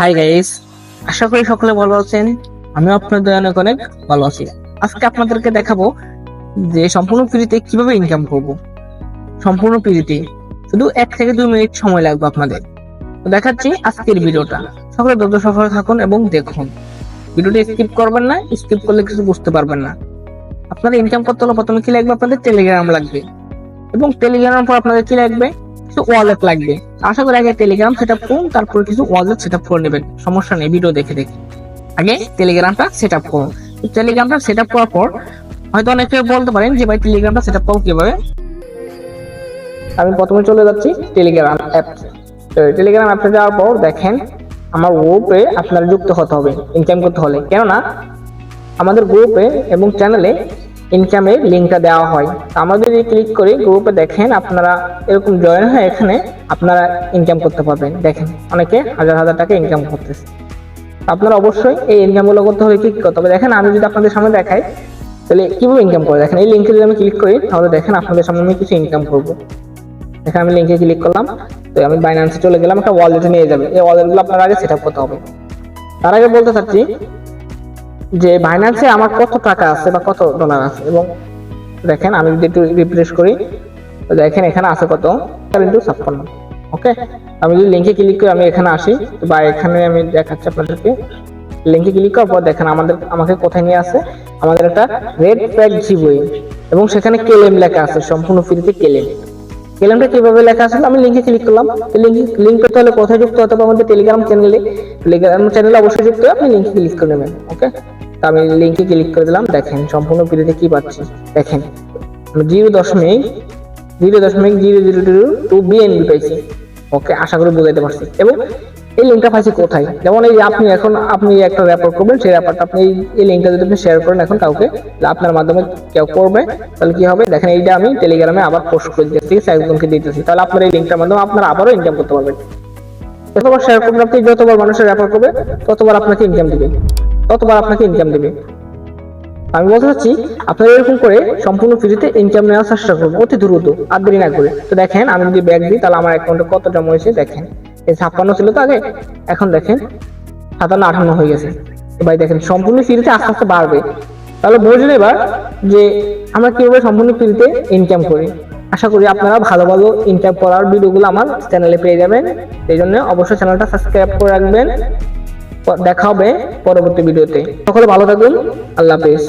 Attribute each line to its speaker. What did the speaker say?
Speaker 1: Hi guys আশা করি সকলে ভালো আছেন। আমিও আপনাদের অনেক অনেক ভালো আছি। আজকে আপনাদেরকে দেখাবো যে সম্পূর্ণ ফ্রিতে কীভাবে ইনকাম করব। সম্পূর্ণ ফ্রিতে। শুধু এক থেকে দুই মিনিট সময় লাগবে আপনাদের। দেখাচ্ছি আজকের ভিডিওটা। সকলে দ্রুত সফরে থাকুন এবং দেখুন। ভিডিওটি স্কিপ করবেন না স্কিপ করলে কিছু বুঝতে পারবেন না। আপনাদের ইনকাম করতে হলে? প্রথমে কি লাগবে? আপনাদের টেলিগ্রাম লাগবে। এবং টেলিগ্রামের পর আপনাদের কি লাগবে? কিছু ওয়ালেট লাগবে। আশা করি আগে টেলিগ্রাম সেট আপ করুন, তারপর কিছু ওয়ালেট সেট আপ করে নেবেন। সমস্যা নেই ভিডিও দেখে দেখে। আগে টেলিগ্রামটা সেট আপ করুন। টেলিগ্রামটা সেট আপ করার পর, হয়তো অনেকে বলতে পারেন যে, ভাই টেলিগ্রামটা সেট আপ করব কীভাবে? আমি প্রথমে চলে যাচ্ছি টেলিগ্রাম অ্যাপ টেলিগ্রাম অ্যাপে যাওয়ার পর দেখেন, আমার গ্রুপে আপনার যুক্ত হতে হবে ইনকাম করতে হলে। কেননা, আমাদের গ্রুপে এবং চ্যানেলে ইনকামের লিঙ্কটা দেওয়া হয়। আমরা যদি ক্লিক করি গ্রুপে দেখেন আপনারা এরকম জয়েন হয়ে এখানে আপনারা ইনকাম করতে পারবেন। দেখেন অনেকে হাজার হাজার টাকা ইনকাম করতেছে। আপনারা অবশ্যই এই ইনকামগুলো করতে হলে কি কি করতে হবে? দেখেন আমি যদি আপনাদের সামনে দেখাই, তাহলে কীভাবে ইনকাম করে দেখেন এই লিঙ্কে যদি আমি ক্লিক করি, তাহলে দেখেন আপনাদের সামনে আমি কিছু ইনকাম করব। এখানে আমি লিঙ্কে ক্লিক করলাম, তো আমি বাইন্যান্সে চলে গেলাম, একটা ওয়ালেটে নিয়ে যাবে। এই ওয়ালেটগুলো আপনার আগে সেট করতে হবে। তার আগে বলতে চাচ্ছি যে বাইন্যান্সে আমার কত টাকা আছে বা কত ডলার আছে, এবং দেখেন আমি যদি একটু রিফ্রেশ করি দেখেন এখানে আছে কত? ইন্টু ছাপ্পান্ন ওকে আমি যদি লিঙ্কে ক্লিক করি আমি এখানে আসি বা এখানে আমি দেখাচ্ছি আপনাদেরকে। লিঙ্কে ক্লিক করার পর দেখেন আমাদের, আমাকে কোথায় নিয়ে আসে আমাদের একটা রেড প্যাক জিবই এবং সেখানে কেলেম লেখা আছে, সম্পূর্ণ ফ্রিতে কেলেম কেলেমটা কীভাবে লেখা আসলে আমি লিঙ্কে ক্লিক করলাম। লিঙ্ক লিঙ্ক করতে হলে কোথায় যুক্ত হতে হবে আমাদের টেলিগ্রাম চ্যানেলে টেলিগ্রাম চ্যানেলে অবশ্যই যুক্ত আপনি লিঙ্কে ক্লিক করে নেবেন ওকে তো আমি লিঙ্কে ক্লিক করে দিলাম, দেখেন সম্পূর্ণ ফ্রিতে কি পাচ্ছি? দেখেন জিরো দশমিক জিরো দশমিক zero zero zero two BNB পাইছি। ওকে আশা করি বুঝাইতে পারছি। এবং এই লিঙ্কটা পাইছি কোথায়? যেমন এই আপনি এখন, আপনি একটা র্যাপার করবেন, সেই র্যাপারটা আপনি এই- লিঙ্কটা যদি আপনি শেয়ার করেন এখন কাউকে আপনার মাধ্যমে কেউ করবে, তাহলে কি হবে? দেখেন এইটা আমি টেলিগ্রামে আবার পোস্ট করে দিতেছি একজনকে দিতেছি। তাহলে আপনার এই লিঙ্কটার মাধ্যমে আপনার আবারও ইনকাম করতে পারবেন। যতবার শেয়ার করবেন, আপনি যতবার মানুষের রেফার করবে, ততবার আপনাকে ইনকাম দিবে। ততবার আপনাকে ইনকাম দিবে? আমি বলতে চাচ্ছি, আপনারা এরকম করে সম্পূর্ণ ফ্রিতে ইনকাম নেওয়ার চেষ্টা করব অতি দ্রুত, আর দেরি না করে। তো দেখেন, আমি যদি ব্যাগ দিই, তাহলে আমার অ্যাকাউন্টে কত জমা হয়েছে, দেখেন। এই ছাপ্পান্ন ছিল তো আগে, এখন দেখেন, সাতান্ন আটান্ন হয়ে গেছে। ভাই দেখেন, সম্পূর্ণ ফ্রিতে আস্তে আস্তে বাড়বে। তাহলে বুঝলেন এবার যে আমরা কীভাবে সম্পূর্ণ ফ্রিতে ইনকাম করি। আশা করি আপনারা ভালো ভালো ইনকাম করার ভিডিওগুলো আমার চ্যানেলে পেয়ে যাবেন। এই জন্য অবশ্যই চ্যানেলটা সাবস্ক্রাইব করে রাখবেন। দেখা হবে পরবর্তী ভিডিওতে। সকলে ভালো থাকবেন আল্লাহ হাফেজ।